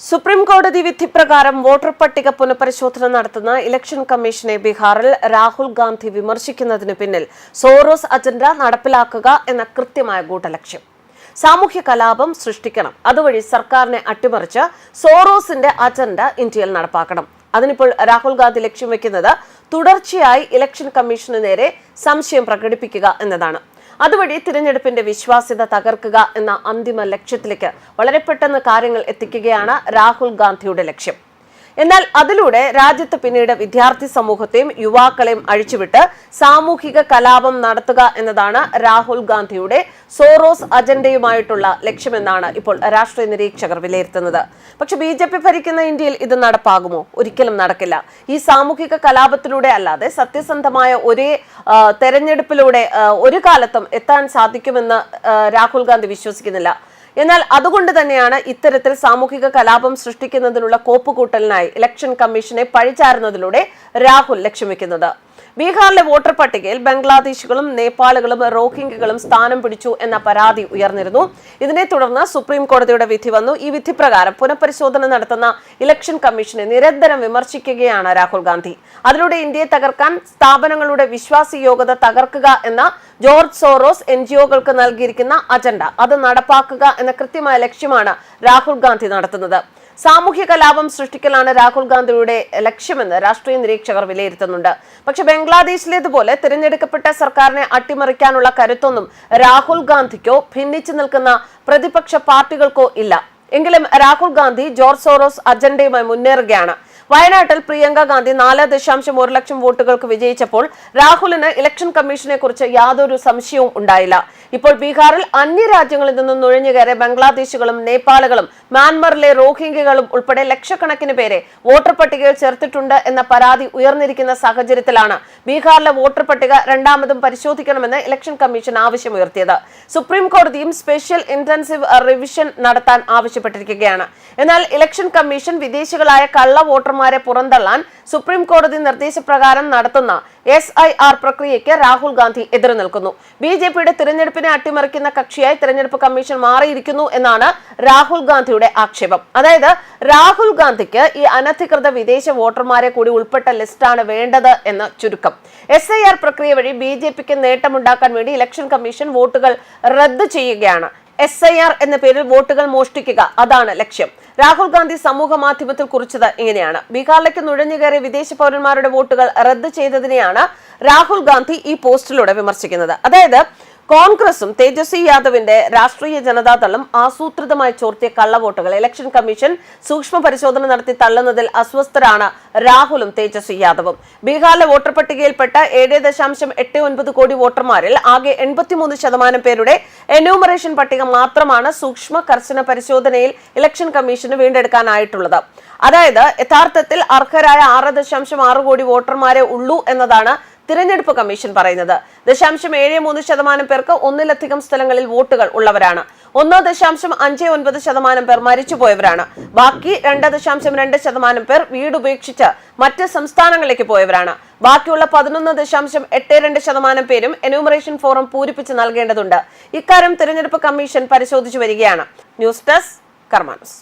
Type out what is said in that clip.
Supreme കോടതി വിധി പ്രകാരം വോട്ടർ പട്ടിക പുനഃപരിശോധന നടത്തുന്ന ഇലക്ഷൻ കമ്മീഷനെ ബീഹാറിൽ രാഹുൽ ഗാന്ധി വിമർശിക്കുന്നതിന് പിന്നിൽ സോറോസ് അജണ്ട നടപ്പിലാക്കുക എന്ന കൃത്യമായ ഗൂഢലക്ഷ്യം. സാമൂഹ്യ കലാപം സൃഷ്ടിക്കണം. അതുവഴി സർക്കാരിനെ അട്ടിമറിച്ച് സോറോസിന്റെ അജണ്ട ഇന്ത്യയിൽ നടപ്പാക്കണം. അതിനിപ്പോൾ രാഹുൽ ഗാന്ധി ലക്ഷ്യം വെക്കുന്നത് തുടർച്ചയായി ഇലക്ഷൻ കമ്മീഷന് നേരെ സംശയം പ്രകടിപ്പിക്കുക എന്നതാണ്. അതുവഴി തിരഞ്ഞെടുപ്പിന്റെ വിശ്വാസ്യത തകർക്കുക എന്ന അന്തിമ ലക്ഷ്യത്തിലേക്ക് വളരെ പെട്ടെന്ന് കാര്യങ്ങൾ എത്തിക്കുകയാണ് രാഹുൽ ഗാന്ധിയുടെ ലക്ഷ്യം. എന്നാൽ അതിലൂടെ രാജ്യത്ത് പിന്നീട് വിദ്യാർത്ഥി സമൂഹത്തെയും യുവാക്കളെയും അഴിച്ചുവിട്ട് സാമൂഹിക കലാപം നടത്തുക എന്നതാണ് രാഹുൽ ഗാന്ധിയുടെ സോറോസ് അജണ്ടയുമായിട്ടുള്ള ലക്ഷ്യമെന്നാണ് ഇപ്പോൾ രാഷ്ട്രീയ നിരീക്ഷകർ വിലയിരുത്തുന്നത്. പക്ഷെ ബി ജെ പി ഭരിക്കുന്ന ഇന്ത്യയിൽ ഇത് നടപ്പാകുമോ? ഒരിക്കലും നടക്കില്ല. ഈ സാമൂഹിക കലാപത്തിലൂടെ അല്ലാതെ സത്യസന്ധമായ ഒരേ തെരഞ്ഞെടുപ്പിലൂടെ ഒരു കാലത്തും എത്താൻ സാധിക്കുമെന്ന് രാഹുൽ ഗാന്ധി വിശ്വസിക്കുന്നില്ല. എന്നാൽ അതുകൊണ്ട് തന്നെയാണ് ഇത്തരത്തിൽ സാമൂഹിക കലാപം സൃഷ്ടിക്കുന്നതിനുള്ള കോപ്പുകൂട്ടലിനായി ഇലക്ഷൻ കമ്മീഷനെ പഴിചാരുന്നതിലൂടെ രാഹുൽ ലക്ഷ്യം ബീഹാറിലെ വോട്ടർ പട്ടികയിൽ ബംഗ്ലാദേശികളും നേപ്പാളുകളും റോഹിംഗ്യകളും സ്ഥാനം പിടിച്ചു എന്ന പരാതി ഉയർന്നിരുന്നു. ഇതിനെ തുടർന്ന് സുപ്രീം കോടതിയുടെ വിധി വന്നു. ഈ വിധി പ്രകാരം പുനഃപരിശോധന നടത്തുന്ന ഇലക്ഷൻ കമ്മീഷനെ നിരന്തരം വിമർശിക്കുകയാണ് രാഹുൽ ഗാന്ധി. അതിലൂടെ ഇന്ത്യയെ തകർക്കാൻ സ്ഥാപനങ്ങളുടെ വിശ്വാസയോഗ്യത തകർക്കുക എന്ന ജോർജ് സോറോസ് എൻ ജിഒകൾക്ക് നൽകിയിരിക്കുന്ന അജണ്ട. അത് നടപ്പാക്കുക എന്ന കൃത്യമായ ലക്ഷ്യമാണ് രാഹുൽ ഗാന്ധി നടത്തുന്നത്. സാമൂഹ്യ കലാപം സൃഷ്ടിക്കലാണ് രാഹുൽ ഗാന്ധിയുടെ ലക്ഷ്യമെന്ന് രാഷ്ട്രീയ നിരീക്ഷകർ വിലയിരുത്തുന്നുണ്ട്. പക്ഷെ ബംഗ്ലാദേശിലേതുപോലെ തിരഞ്ഞെടുക്കപ്പെട്ട സർക്കാരിനെ അട്ടിമറിക്കാനുള്ള കരുത്തൊന്നും രാഹുൽ ഗാന്ധിക്കോ ഭിന്നിച്ചു നിൽക്കുന്ന പ്രതിപക്ഷ പാർട്ടികൾക്കോ ഇല്ല. എങ്കിലും രാഹുൽ ഗാന്ധി ജോർജ് സോറോസ് അജണ്ടയുമായി മുന്നേറുകയാണ്. വയനാട്ടിൽ പ്രിയങ്ക ഗാന്ധി നാല് ദശാംശം ഒരു ലക്ഷം വോട്ടുകൾക്ക് വിജയിച്ചപ്പോൾ രാഹുലിന് ഇലക്ഷൻ കമ്മീഷനെ കുറിച്ച് യാതൊരു സംശയവും ഉണ്ടായില്ല. ഇപ്പോൾ ബീഹാറിൽ അന്യരാജ്യങ്ങളിൽ നിന്നും നുഴഞ്ഞുകയറിയ ബംഗ്ലാദേശികളും നേപ്പാളുകളും മ്യാൻമറിലെ റോഹിംഗ്യകളും ഉൾപ്പെടെ ലക്ഷക്കണക്കിന് പേരെ വോട്ടർ പട്ടികയിൽ ചേർത്തിട്ടുണ്ട് എന്ന പരാതി ഉയർന്നിരിക്കുന്ന സാഹചര്യത്തിലാണ് ബീഹാറിലെ വോട്ടർ പട്ടിക രണ്ടാമതും പരിശോധിക്കണമെന്ന് ഇലക്ഷൻ കമ്മീഷൻ ആവശ്യമുയർത്തിയത്. സുപ്രീം കോടതിയും സ്പെഷ്യൽ ഇന്റൻസീവ് റിവിഷൻ നടത്താൻ ആവശ്യപ്പെട്ടിരിക്കുകയാണ്. എന്നാൽ ഇലക്ഷൻ കമ്മീഷൻ വിദേശികളായ കള്ള വോട്ടർമാരെ പുറന്തള്ളാൻ സുപ്രീം കോടതി നിർദ്ദേശപ്രകാരം നടത്തുന്ന എസ് ഐ ആർ പ്രക്രിയയ്ക്ക് രാഹുൽ ഗാന്ധി എതിര് നിൽക്കുന്നു. ബി ജെ പിയുടെ തിരഞ്ഞെടുപ്പിനെ അട്ടിമറിക്കുന്ന കക്ഷിയായി തിരഞ്ഞെടുപ്പ് കമ്മീഷൻ മാറിയിരിക്കുന്നു എന്നാണ് രാഹുൽ ഗാന്ധിയുടെ ആക്ഷേപം. അതായത് രാഹുൽ ഗാന്ധിക്ക് ഈ അനധികൃത വിദേശ വോട്ടർമാരെ കൂടി ഉൾപ്പെട്ട ലിസ്റ്റാണ് വേണ്ടത് എന്ന് ചുരുക്കം. എസ് ഐ ആർ പ്രക്രിയ വഴി ബി ജെ പിക്ക് നേട്ടമുണ്ടാക്കാൻ വേണ്ടി ഇലക്ഷൻ കമ്മീഷൻ വോട്ടുകൾ റദ്ദ് ചെയ്യുകയാണ്. എസ് ഐ ആർ എന്ന പേരിൽ വോട്ടുകൾ മോഷ്ടിക്കുക അതാണ് ലക്ഷ്യം. രാഹുൽ ഗാന്ധി സമൂഹ മാധ്യമത്തിൽ കുറിച്ചത് ഇങ്ങനെയാണ്. ബീഹാറിലേക്ക് നുഴഞ്ഞുകയറി വിദേശ പൗരന്മാരുടെ വോട്ടുകൾ റദ്ദ് ചെയ്തതിനെയാണ് രാഹുൽ ഗാന്ധി ഈ പോസ്റ്റിലൂടെ വിമർശിക്കുന്നത്. അതായത് കോൺഗ്രസും തേജസ്വി യാദവിന്റെ രാഷ്ട്രീയ ജനതാദളും ആസൂത്രിതമായി ചോർത്തിയ കള്ളവോട്ടുകൾ. ഇലക്ഷൻ കമ്മീഷൻ സൂക്ഷ്മ പരിശോധന നടത്തി തള്ളുന്നതിൽ അസ്വസ്ഥരാണ് രാഹുലും തേജസ്വി യാദവും. ബീഹാറിലെ വോട്ടർ പട്ടികയിൽപ്പെട്ട ഏഴ് ദശാംശം എട്ട് ഒൻപത് കോടി വോട്ടർമാരിൽ ആകെ എൺപത്തിമൂന്ന് ശതമാനം പേരുടെ എന്യൂമറേഷൻ പട്ടിക മാത്രമാണ് സൂക്ഷ്മ കർശന പരിശോധനയിൽ ഇലക്ഷൻ കമ്മീഷന് വീണ്ടെടുക്കാനായിട്ടുള്ളത്. അതായത് യഥാർത്ഥത്തിൽ അർഹരായ ആറ് ദശാംശം ആറ് കോടി വോട്ടർമാരെ ഉള്ളൂ എന്നതാണ് തിരഞ്ഞെടുപ്പ് കമ്മീഷൻ പറയുന്നത്. ദശാംശം ഏഴ് മൂന്ന് ശതമാനം പേർക്ക് ഒന്നിലധികം സ്ഥലങ്ങളിൽ വോട്ടുകൾ ഉള്ളവരാണ്. ഒന്ന് ദശാംശം അഞ്ച് ഒൻപത് ശതമാനം പേർ മരിച്ചുപോയവരാണ്. ബാക്കി രണ്ട് ദശാംശം രണ്ട് ശതമാനം പേർ വീട് ഉപേക്ഷിച്ച് മറ്റ് സംസ്ഥാനങ്ങളിലേക്ക് പോയവരാണ്. ബാക്കിയുള്ള പതിനൊന്ന് ദശാംശം എട്ട് രണ്ട് ശതമാനം പേരും എന്യൂമറേഷൻ ഫോറം പൂരിപ്പിച്ച് നൽകേണ്ടതുണ്ട്. ഇക്കാര്യം തിരഞ്ഞെടുപ്പ് കമ്മീഷൻ പരിശോധിച്ചു വരികയാണ്. News desk കർമാനസ്.